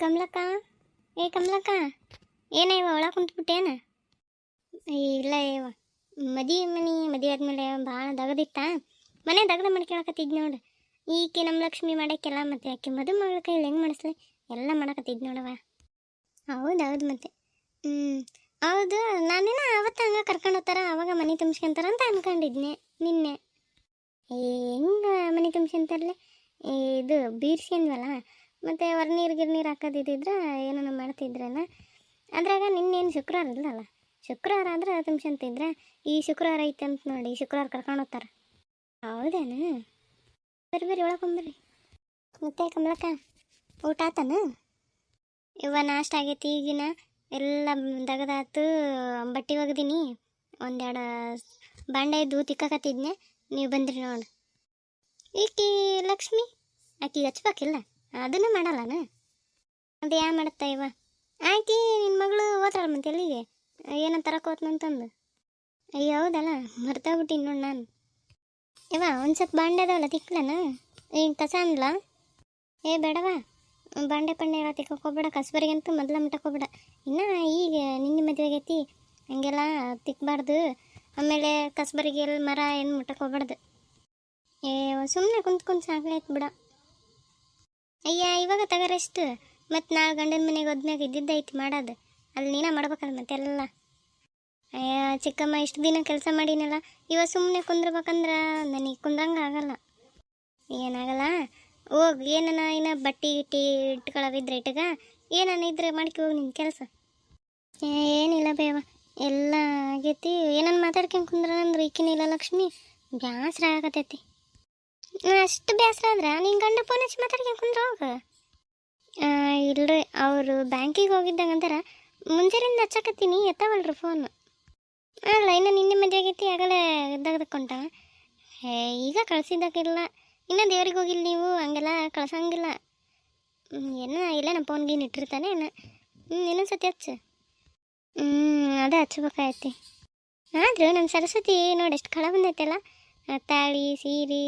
ಕಮಲಕ್ಕ? ಏ ಕಮಲಕ್ಕ, ಏನ ಇವ ಒಳಗೆ ಕುಂತ್ಬಿಟ್ಟೇನ? ಇಲ್ಲ ಇವ, ಮದಿ ಮನೆ ಮದುವೆ ಆದ್ಮೇಲೆ ಭಾಳ ದಗದಿತ್ತ. ಮನೆ ದಗದ ಮಾಡ್ಕೊಳಕತ್ತಿದ್ ನೋಡು. ಈಕೆ ನಮ್ಮ ಲಕ್ಷ್ಮಿ ಮಾಡಕ್ಕೆಲ್ಲ ಮತ್ತೆ ಆಕೆ ಮದು ಮಗಳ ಕೈಲಿ ಹೆಂಗೆ ಮಾಡಿಸ್ಲಿ? ಎಲ್ಲ ಮಾಡಕತ್ತಿದ್ ನೋಡವ ಹೌದು ಹೌದು ಮತ್ತೆ. ಹ್ಞೂ ಹೌದು ನಾನೇನ ಅವತ್ತು ಹಂಗೆ ಕರ್ಕೊಂಡು ಹೋಗ್ತಾರ, ಅವಾಗ ಮನೆ ತುಂಬಿಸ್ಕೊಂತಾರ ಅಂತ ಅನ್ಕೊಂಡಿದ್ನೆ ನಿನ್ನೆ. ಹೆಂಗೆ ಮನೆ ತುಂಬಿಸ್ಕೊಂತಾರಲ್ಲ ಇದು ಬೀರ್ಸ್ಕೊಂಡ್ವಲ್ಲ? ಮತ್ತು ಹೊರನೀರು ಗಿರ್ನೀರು ಹಾಕೋದಿದ್ದಿದ್ರೆ ಏನೋ ಮಾಡ್ತಿದ್ರಲ್ಲ ಅದ್ರಾಗ ನಿನ್ನೇನು ಶುಕ್ರವಾರ ಇಲ್ಲಲ್ಲ? ಶುಕ್ರವಾರ ಅಂದ್ರೆ ಅಂತಿದ್ರೆ ಈ ಶುಕ್ರವಾರ ಐತೆ ಅಂತ ನೋಡಿ, ಶುಕ್ರವಾರ ಕರ್ಕೊಂಡು ಹೋಗ್ತಾರೆ. ಹೌದೇನು? ಬರ್ರಿ ಬರ್ರಿ ಒಳಕೊಂಬರ್ರಿ ಮತ್ತೆ ಕಮಲಕ್ಕ, ಊಟ ಆತನ? ಇವ ನಾಷ್ಟ ಆಗೈತಿ ಈಗಿನ, ಎಲ್ಲ ದಗದಾತು, ಬಟ್ಟೆ ಒಗ್ದೀನಿ. ಒಂದೆರಡು ಬಾಂಡೆ ದೂ ತಿಕ್ಕಾಕತ್ತಿದ್ನೆ ನೀವು ಬಂದ್ರಿ ನೋಡಿ. ಈಕಿ ಲಕ್ಷ್ಮಿ, ಆಕಿ ಹಚ್ಬೇಕಿಲ್ಲ? ಅದನ್ನು ಮಾಡಲ್ಲನ ಅದು ಯಾ ಮಾಡುತ್ತಾ ಇವ? ಆಕಿ ನಿನ್ನ ಮಗಳು ಓದ್ತಾಳ ಮತ್ತೆ ಎಲ್ಲಿಗೆ? ಏನೋ ತರಕ್ಕೆ ಹೋತ್ನಂತಂದು ಅಯ್ಯ, ಹೌದಲ್ಲ ಮರ್ತಾಗ್ಬಿಟ್ಟಿನಿ ನೋಡಿ ನಾನು. ಇವ ಒಂದು ಸ್ವಲ್ಪ ಬಾಂಡೆ ಅದಾವಲ್ಲ ತಿಕ್ಲನ ಈಗ ಕಸ ಅನ್ಲ ಏ, ಬೇಡವಾ. ಬಾಂಡೆ ಪಂಡೆ ಎಲ್ಲ ತಿಕ್ಕೋಬೇಡ ಕಸ್ಬರಿಗಂತೂ ಮೊದಲ ಮುಟ್ಟಕ್ಕೆ ಹೋಗ್ಬೇಡ. ಇನ್ನು ಈಗ ನಿನ್ನೆ ಮದುವೆ ಆಗೈತಿ ಹಂಗೆಲ್ಲ ತಿಕ್ಕಬಾರ್ದು ಆಮೇಲೆ ಕಸಬರಿಗೆ ಮರ ಏನು ಮುಟ್ಟಕ್ಕೆ ಹೋಗ್ಬಾರ್ದು. ಏ ಸುಮ್ಮನೆ ಕುಂತ್ ಕುಂತ್ ಸಾಕಾಯ್ತು ಬಿಡ. ಅಯ್ಯ, ಇವಾಗ ತಗರಷ್ಟು ಮತ್ತು ನಾಳೆ ಗಂಡನ ಮನೆಗೆ ಹೋದ್ಮ್ಯಾಗ ಇದ್ದಿದ್ದೈತಿ ಮಾಡೋದು. ಅಲ್ಲಿ ನೀನ ಮಾಡ್ಬೇಕಲ್ಲ ಮತ್ತೆಲ್ಲ ಅಯ್ಯ, ಚಿಕ್ಕಮ್ಮ, ಇಷ್ಟು ದಿನ ಕೆಲಸ ಮಾಡೀನಲ್ಲ. ಇವಾಗ ಸುಮ್ಮನೆ ಕುಂದ್ರಬೇಕಂದ್ರೆ ನನಗೆ ಕುಂದ್ರಂಗೆ ಆಗಲ್ಲ. ಏನಾಗಲ್ಲ? ಹೋಗಿ, ಏನನ ಏನ ಬಟ್ಟೆ ಗಿಟ್ಟಿ ಇಟ್ಕೊಳ್ಳೋದಿದ್ರೆ ಇಟ್ಟಗ ಏನನ ಇದ್ರೆ ಮಾಡ್ಕೊ ಹೋಗಿ ನಿನ್ನ ಕೆಲಸ. ಏನಿಲ್ಲ ಬೇವ. ಎಲ್ಲ ಆಗೈತಿ. ಏನನ್ನ ಮಾತಾಡ್ಕೊಂಡು ಕುಂದ್ರ ಅಂದ್ರೆ ಈಕಿನಿಲ್ಲ ಲಕ್ಷ್ಮಿ. ಬ್ಯಾಸ್ರ ಆಗತೈತಿ. ಅಷ್ಟು ಬೇಸರ ಆದ್ರೆ ನಿನ್ನ ಗಂಡ ಫೋನ್ ಹಚ್ಚಿ ಮಾತಾಡ್ಕೊಂಡು ಕುಂದ್ರ ಹೋಗ. ಇಲ್ರಿ, ಅವರು ಬ್ಯಾಂಕಿಗೆ ಹೋಗಿದ್ದಾಗ ಅಂತಾರ ಹಚ್ಚಕತ್ತೀನಿ, ಎತ್ತವಲ್ರಿ ಫೋನ್ ಅಲ್ಲ ಇನ್ನು ನಿನ್ನೆ ಮದುವೆ ಆಗೈತಿ, ಆಗಲೇ ತೆಗೆದುಕೊಂಡ ಹೇ, ಈಗ ಕಳ್ಸಿದ್ದಕ್ಕಿಲ್ಲ. ಇನ್ನು ದೇವ್ರಿಗೆ ಹೋಗಿಲ್ಲ ನೀವು, ಹಂಗೆಲ್ಲ ಕಳ್ಸಂಗಿಲ್ಲ. ಏನೋ, ಇಲ್ಲ ನಮ್ಮ ಫೋನ್ ಗೀನ್ ಇಟ್ಟಿರ್ತಾನೆ ಏನ ಇನ್ನೊಂದು ಸತಿ ಹಚ್ಚು. ಹ್ಞೂ ಅದೇ ಹಚ್ಬೇಕಾಯ್ತಿ ಆದರೂ ನಮ್ಮ ಸರಸ್ವತಿ ನೋಡಿ ಎಷ್ಟು ಕಳ ಬಂದೈತಲ್ಲ. ತಾಳಿ, ಸೀರೆ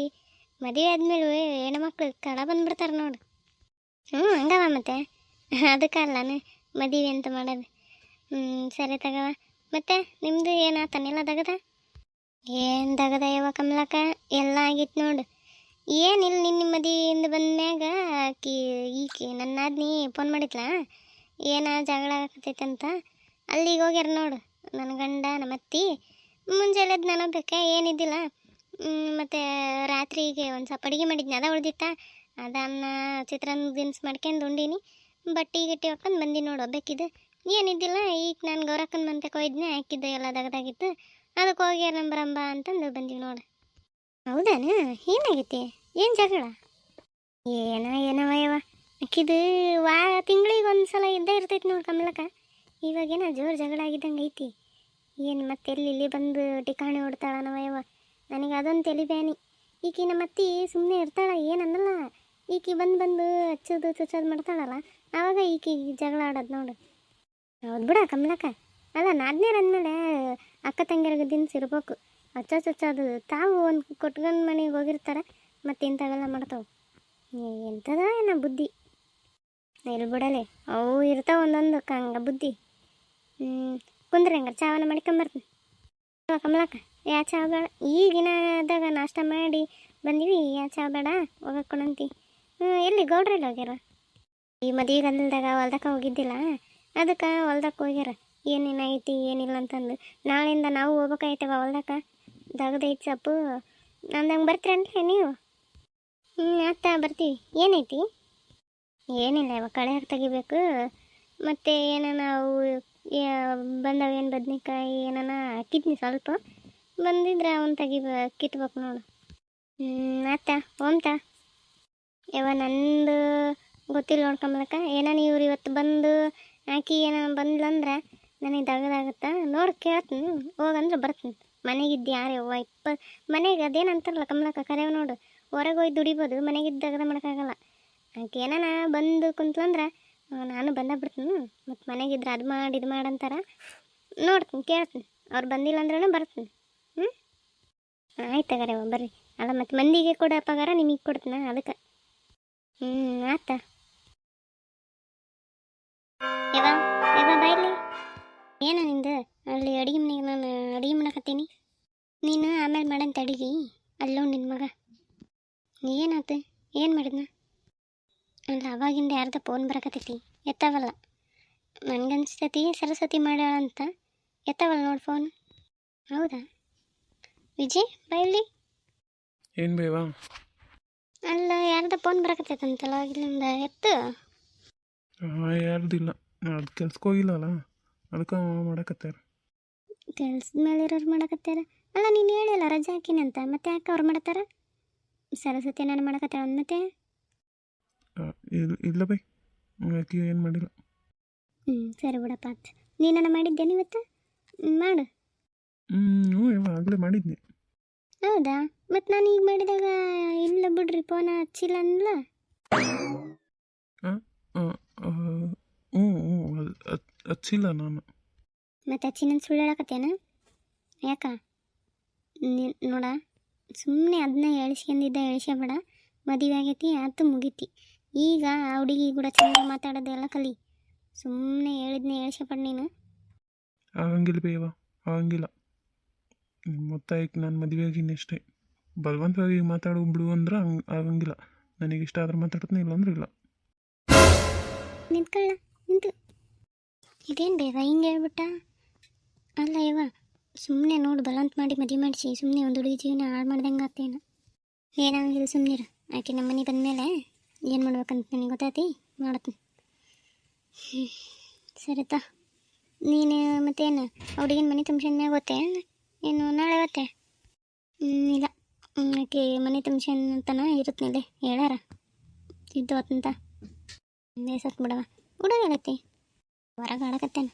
ಮದುವೆ ಆದ್ಮೇಲೆ ಹೆಣ್ಮಕ್ಳು ಕಳ ಬಂದ್ಬಿಡ್ತಾರೆ ನೋಡು. ಹ್ಞೂ ಹಂಗವ ಮತ್ತೆ? ಅದಕ್ಕಲ್ಲನ ಮದುವೆ ಅಂತ ಮಾಡೋದು. ಹ್ಞೂ ಸರಿ ತಗವ ಮತ್ತೆ ನಿಮ್ಮದು ಏನಾತನೆಲ್ಲ ದಗದ? ಏನು ದಗದ ಯಾವ ಕಮಲಕ್ಕ? ಎಲ್ಲ ಆಗಿತ್ತು ನೋಡು. ಏನಿಲ್ಲ ನಿನ್ನ ಮದುವೆಯಿಂದ ಬಂದ್ಮ್ಯಾಗ ಆಕಿ, ಈಕಿ ನನ್ನ ಆದ್ನಿ ಫೋನ್ ಮಾಡಿದ್ಲಾ? ಏನ ಜಗಳ ಆಗತೈತಂತ ಅಲ್ಲಿಗೆ ಹೋಗ್ಯಾರ ನೋಡು. ನನ್ನ ಗಂಡ ನಮ್ಮ ಅತ್ತಿ ಮುಂಜಾನೆ ಎದ್ದು ನಾನು ಬೇಕಾ ಏನಿದ್ದಿಲ್ಲ ಮತ್ತೆ ರಾತ್ರಿಗೆ ಒಂದು ಸ್ವಲ್ಪ ಅಡುಗೆ ಮಾಡಿದ್ನಿ, ಅದ ಉಳ್ದಿತ್ತ? ಅದನ್ನ ಚಿತ್ರಾನ್ನ ದಿನ್ಸ್ ಮಾಡ್ಕೊಂಡು ಉಂಡೀನಿ. ಬಟ್ಟೆ ಗಿಟ್ಟಿ ಹಾಕೊಂಡು ಬಂದು ನೋಡು ಬೇಕಿದ್ದು ಏನಿದ್ದಿಲ್ಲ ಈಗ ನಾನು ಗೌರಕ್ಕನ ಮಂತೆ ಕೊಯ್ದನೆ, ಹಾಕಿದ್ದೆ ಎಲ್ಲ ದಗದಾಗಿತ್ತು. ಅದಕ್ಕೆ ಹೋಗಿ ನಂಬರಂಬ ಅಂತಂದು ಬಂದೀವಿ ನೋಡು. ಹೌದಾನ? ಏನಾಗೈತಿ? ಏನು ಜಗಳ? ಏನ ಏನವ ಯವ ಅಕ್ಕಿದು ವಾ ತಿಂಗಳಿಗೆ ಒಂದು ಸಲ ಇದ್ದೇ ಇರ್ತೈತಿ ನೋಡು ಕಮಲಕ್ಕ. ಇವಾಗೇನ ಜೋರು ಜಗಳ ಆಗಿದ್ದಂಗೆ ಐತಿ. ಏನು ಮತ್ತೆ ಎಲ್ಲಿ ಇಲ್ಲಿ ಬಂದು ಟಿಕಾಣಿ ಹೊಡ್ತಾಳನವ ಯವ ನನಗೆ ಅದೊಂದು ತಲೆ ಬ್ಯಾನಿ ಈಕಿ ನಮ್ಮ ಅತ್ತಿ ಸುಮ್ಮನೆ ಇರ್ತಾಳ ಏನನ್ನಲ್ಲ ಈಕಿ ಬಂದು ಬಂದು ಹಚ್ಚೋದು ಚುಚ್ಚೋದು ಮಾಡ್ತಾಳಲ್ಲ, ಆವಾಗ ಈಕಿ ಜಗಳ ಆಡೋದು ನೋಡು. ಹೌದು ಬಿಡ ಕಮಲಕ್ಕ. ಅಲ್ಲ, ನಾದ್ನೇರು ಅಂದಮೇಲೆ ಅಕ್ಕ ತಂಗಿಯರಿಗೆ ದಿನಸಿ ಇರ್ಬೇಕು. ಹಚ್ಚ ಚುಚ್ಚೋದು ತಾವು ಒಂದು ಕೊಟ್ಕೊಂಡು ಮನೆಗೆ ಹೋಗಿರ್ತಾರೆ ಮತ್ತೆ ಇಂಥವೆಲ್ಲ ಮಾಡ್ತಾವೆ ಎಂಥದ ಏನೋ ಬುದ್ಧಿ? ಇಲ್ಲಿ ಬಿಡಲೆ, ಅವು ಇರ್ತಾವ ಒಂದೊಂದು ಕಂಗ ಬುದ್ಧಿ. ಹ್ಞೂ ಕುಂದ್ರಿ ಹಂಗಾರೆ ಚಾವನ್ನ ಮಾಡ್ಕೊಂಬರ್ತೀನಿ. ಕಮಲಕ್ಕ. ಯಾ ಚಾ ಈಗಿನದಾಗ ನಾಷ್ಟ ಮಾಡಿ ಬಂದೀವಿ. ಯಾ ಬೇಡ, ಹೋಗಕ್ಕೆ ಹ್ಞೂ ಎಲ್ಲಿ ಗೌಡ್ರಲ್ಲಿ ಹೋಗ್ಯಾರ? ಈ ಮದುವೆ ಗಂಧದಾಗ ಹೊಲ್ದಕ್ಕೆ ಹೋಗಿದ್ದಿಲ್ಲ? ಅದಕ್ಕೆ ಹೊಲ್ದಕ್ಕೆ ಹೋಗ್ಯಾರ. ಏನೇನಾಗೈತಿ ಏನಿಲ್ಲ ಅಂತಂದು. ನಾಳೆಯಿಂದ ನಾವು ಹೋಗ್ಬೇಕಾಯ್ತವ ಹೊಲ್ದಕ್ಕೆ? ದಗದೈತಿ ಹಂಗೆ ನಂದಂಗೆ ಬರ್ತೀರನ್ರಿ ನೀವು? ಹ್ಞೂ ಆತ ಬರ್ತೀವಿ. ಏನೈತಿ? ಏನಿಲ್ಲ ಇವಾಗ ಕಳೆ ತೆಗಿಬೇಕು. ಮತ್ತು ಏನಾನ ಅವು ಬಂದವ ಏನು ಬದ್ನಿಕಾಯಿ, ಏನಾನ ಹಾಕಿದ್ನಿ ಸ್ವಲ್ಪ. ಬಂದಿದ್ರೆ ಅವನ್ ತೆಗಿ ಕಿತ್ಬೇಕು ನೋಡು. ಆತ ಓಮ್ತ? ಯಾವ ನಂದು ಗೊತ್ತಿಲ್ಲ ನೋಡ್ಕೊಂಬಲಕ್ಕ. ಏನಾನ ಇವ್ರು ಇವತ್ತು ಬಂದು ಆಕಿ ಏನ ಬಂದ್ಲಂದ್ರೆ ನನಗೆ ದಗದಾಗತ್ತ? ನೋಡಿ, ಕೇಳ್ತೀನಿ. ಹೋಗಂದ್ರೆ ಬರ್ತೀನಿ. ಮನೆಗಿದ್ದು ಯಾರು ಯವ್ವ? ಇಪ್ಪ, ಮನೆಗೆ ಅದೇನಂತಾರಲ್ಲ ಕಮಲಕ್ಕ, ಕರೆಯವ ನೋಡು. ಹೊರಗೆ ಹೋಗಿ ದುಡಿಬೋದು, ಮನೆಗಿದ್ದು ದಗದ ಮಾಡೋಕ್ಕಾಗಲ್ಲ. ಆಕೆ ಏನಾನ ಬಂದು ಕುಂತ್ಲಂದ್ರೆ ನಾನು ಬಂದ ಬಿಡ್ತೀನಿ. ಮತ್ತು ಮನೆಗಿದ್ರೆ ಅದು ಮಾಡಿ, ಇದು ಮಾಡಂತಾರ ನೋಡ್ತೀನಿ, ಕೇಳ್ತೀನಿ. ಅವ್ರು ಬಂದಿಲ್ಲ ಅಂದ್ರೂ ಬರ್ತೀನಿ. ಆಯ್ತು ತಗರವ ಬರ್ರಿ. ಅಲ್ಲ, ಮತ್ತು ಮಂದಿಗೆ ಕೊಡೋ ಪಗಾರ ನಿಮಗೆ ಕೊಡ್ತೀನ ಅದಕ್ಕೆ. ಹ್ಞೂ ಆತ. ಯಾವ ಏನ ನಿಂದು? ಅಲ್ಲಿ ಅಡಿಗೆ ಮನೆಗೆ ನಾನು ಅಡಿಗೆ ಮಾಡಕತ್ತೀನಿ ನೀನು ಆಮೇಲೆ ಮಾಡಂತ ಅಡಿಗೆ. ಅಲ್ಲೋ ನಿನ್ನ ಮಗ. ಏನಾತು? ಏನು ಮಾಡಿದ್ನ? ಅಲ್ಲ, ಅವಾಗಿಂದ ಯಾರ್ದ ಫೋನ್ ಬರಕತ್ತೈತಿ. ಎತ್ತಾವಲ್ಲ. ನನಗನ್ಸ್ತೈತಿ, ಸರಸ್ವತಿ ಮಾಡ್ಯಾಳ ಅಂತ ಎತ್ತಾವಲ್ಲ ನೋಡಿ ಫೋನ್ ಹೌದಾ? ವಿಜಯ್ ಬೈಲಿ ಏನು ಬೇವಾ? ಅಲ್ಲ ಯಾರ್ದ ಫೋನ್ ಬರಕತ್ತೈತಂತಲ್ಲ ಇಲ್ಲಿಂದ ಎತ್ತು. ಯಾರ್ದಿಲ್ಲ. ಅದು ಕೆಲ್ಸಕ್ಕೆ ಹೋಗಿಲ್ಲಲ್ಲ ಅದಕ್ಕೆ ಮಾಡಕತ್ತಾರ. ಕೆಲ್ಸದ ಮೇಲೆ ಇರೋರು ಮಾಡಕತ್ತಾರ. ಅಲ್ಲ ನೀನು ಹೇಳಿಲ್ಲ ರಜೆ ಹಾಕಿನಂತ. ಮತ್ತೆ ಯಾಕೆ ಅವ್ರು ಮಾಡ್ತಾರ ಸರಸ್ವತಿ ನಾನು ಮಾಡಕತ್ತಾಳ ಮತ್ತೆ? ಆ, ಇಲ್ಲ ಇಲ್ಲ ಬೈ. ಆಕೆ ಏನು ಮಾಡಿಲ್ಲ. ಹ್ಞೂ ಸರಿ ಬಿಡಪ್ಪ ಆತ್. ನೀನನ್ನ ಮಾಡಿದ್ದೇನೆ ಇವತ್ತು? ಮಾಡು. ಹ್ಞೂ ಯಾವ ಆಗಲೇ ಮಾಡಿದ್ನಿ. ಹೌದಾ? ಮತ್ತು ನಾನು ಈಗ ಮಾಡಿದಾಗ ಇಲ್ಲ ಬಿಡ್ರಿ ಫೋನ ಹಚ್ಚಿಲ್ಲ ಅಂದ್ಲ? ಹ್ಞೂ ಹ್ಞೂ ಹಚ್ಚಿಲ್ಲ ನಾನು. ಮತ್ತೆ ಹಚ್ಚಿನಂತ ಸುಳ್ಳು ಹೇಳಕತ್ತೇನ? ಯಾಕ? ನೀ ನೋಡ ಸುಮ್ಮನೆ ಅದನ್ನ ಎಳಿಸ್ಕೊಂಡಿದ್ದ ಎಳಿಸ್ಬೇಡ ಮದುವೆ ಆಗೈತಿ ಆತು ಮುಗೀತಿ. ಈಗ ಆ ಹುಡುಗಿ ಕೂಡ ಚೆನ್ನಾಗಿ ಮಾತಾಡೋದೆಲ್ಲ ಕಲಿ. ಸುಮ್ಮನೆ ಹೇಳಿದ್ನೆ ಎಳಿಸ್ಬೇಡ ನೀನು. ಆಗಂಗಿಲ್ಲ ಬೇವ ಆಗಂಗಿಲ್ಲ. ಮೊತ್ತಾಯಕ್ಕೆ ನಾನು ಮದುವೆ ಅಷ್ಟೇ ಬಲವಂತವಾಗಿ ಮಾತಾಡೋ ಬಿಡು ಅಂದ್ರೆ ಹಂಗೆ ಆಗಂಗಿಲ್ಲ. ನನಗೆ ಇಷ್ಟ ಆದ್ರೆ ಮಾತಾಡ್ತೀನಿ, ಇಲ್ಲ ಅಂದ್ರೆ ನಿಂತು ಇದೇನು ಬೇಗ ಹಿಂಗೆ ಹೇಳ್ಬಿಟ್ಟ? ಅಲ್ಲ ಇವ ಸುಮ್ಮನೆ ನೋಡಿ ಬಲವಂತ ಮಾಡಿ ಮದುವೆ ಮಾಡಿಸಿ ಸುಮ್ಮನೆ ಒಂದು ಹುಡುಗಿ ಜೀವನ ಹಾಳು ಮಾಡ್ದಂಗೆ ಆಗ್ತೇನು ಏನಾಗಿಲ್ಲ ಸುಮ್ಮನಿರು ಆಕೆ ನಮ್ಮ ಮನೆ ಬಂದಮೇಲೆ ಏನು ಮಾಡ್ಬೇಕಂತ ನನಗೆ ಗೊತ್ತಾಯ್ತಿ ಹ್ಞೂ ಸರಿತಾ. ನೀನು ಮತ್ತೇನು ಹುಡುಗಿನ ಮನೆ ತುಂಬ ಮ್ಯಾಗ ಗೊತ್ತೇ ಏನು ನಾಳೆ ಗೊತ್ತೇ ಹ್ಮ್, ಇಲ್ಲ ಹ್ಮ್, ಆಕೆ ಮನೆ ತುಂಬಿಸಂತನ ಅಂತನ ಹೇಳಾರ? ಇದ್ದು ಹೊತ್ತಂತ ಬೇಸತ್ ಬಿಡವ. ಹುಡುಗ ಹೇಳತ್ತಿ. ಹೊರಗೆ ಆಡಕತ್ತೇನ?